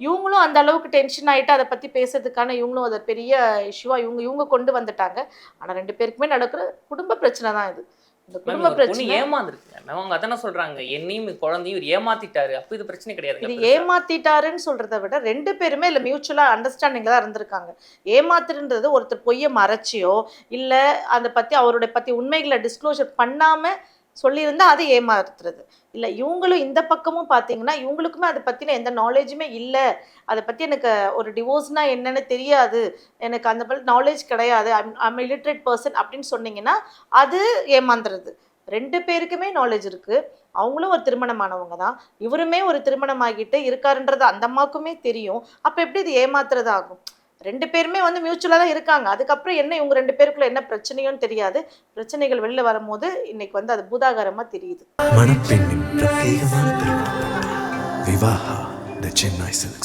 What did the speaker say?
இவங்களும் அந்த அளவுக்கு டென்ஷன் ஆயிட்டு அதை பத்தி பேசுறதுக்கான இவங்களும் அதை பெரிய இஷ்யூவா இவங்க இவங்க கொண்டு வந்துட்டாங்க. ஆனா ரெண்டு பேருக்குமே நடக்கிற குடும்ப பிரச்சனை தான் இது. இந்த குடும்ப பிரச்சனை ஏமாந்துருக்கு. மேம் அவங்க அதானே சொல்றாங்க. என்னையும் குழந்தையும் இவர் ஏமாத்திட்டாரு. அப்போ இது பிரச்சனை கிடையாது. இது ஏமாத்திட்டாருன்னு சொல்றதை விட ரெண்டு பேருமே இல்லை மியூச்சுவலா அண்டர்ஸ்டாண்டிங்ல தான் இருந்திருக்காங்க. ஏமாத்துன்றது ஒருத்தர் பொய்யை மறைச்சியோ இல்ல அதை பத்தி அவருடைய பத்தி உண்மைகளை டிஸ்க்ளோஷர் பண்ணாம சொல்லியிருந்தால் அது ஏமாத்துறது. இல்லை இவங்களும் இந்த பக்கமும் பார்த்தீங்கன்னா இவங்களுக்குமே அதை பற்றின எந்த நாலேஜுமே இல்லை. அதை பற்றி எனக்கு ஒரு டிவோர்ஸ்னா என்னென்னு தெரியாது. எனக்கு அந்த நாலேஜ் கிடையாது. ஐம் இலிட்ரேட் பர்சன் அப்படின்னு சொன்னீங்கன்னா அது ஏமாந்துறது ரெண்டு பேருக்குமே நாலேஜ் இருக்குது அவங்களும் ஒரு திருமணமானவங்க தான். இவருமே ஒரு திருமணம் ஆகிட்டு இருக்காருன்றது அந்த அம்மாவுக்குமே தெரியும். அப்போ எப்படி இது ஏமாத்துறது ஆகும் ரெண்டு பேருமே வந்து மியூச்சுவலாக தான் இருக்காங்க. அதுக்கப்புறம் என்ன இவங்க ரெண்டு பேருக்குள்ள என்ன பிரச்சனையும் தெரியாது. பிரச்சனைகள் வெளில வரும்போது இன்னைக்கு வந்து அது பூதாகரமாக தெரியுது. மணப்பெண்ணின் பிரத்யேகமான திருமணம் விவாஹா த சென்னை சில்க்ஸ்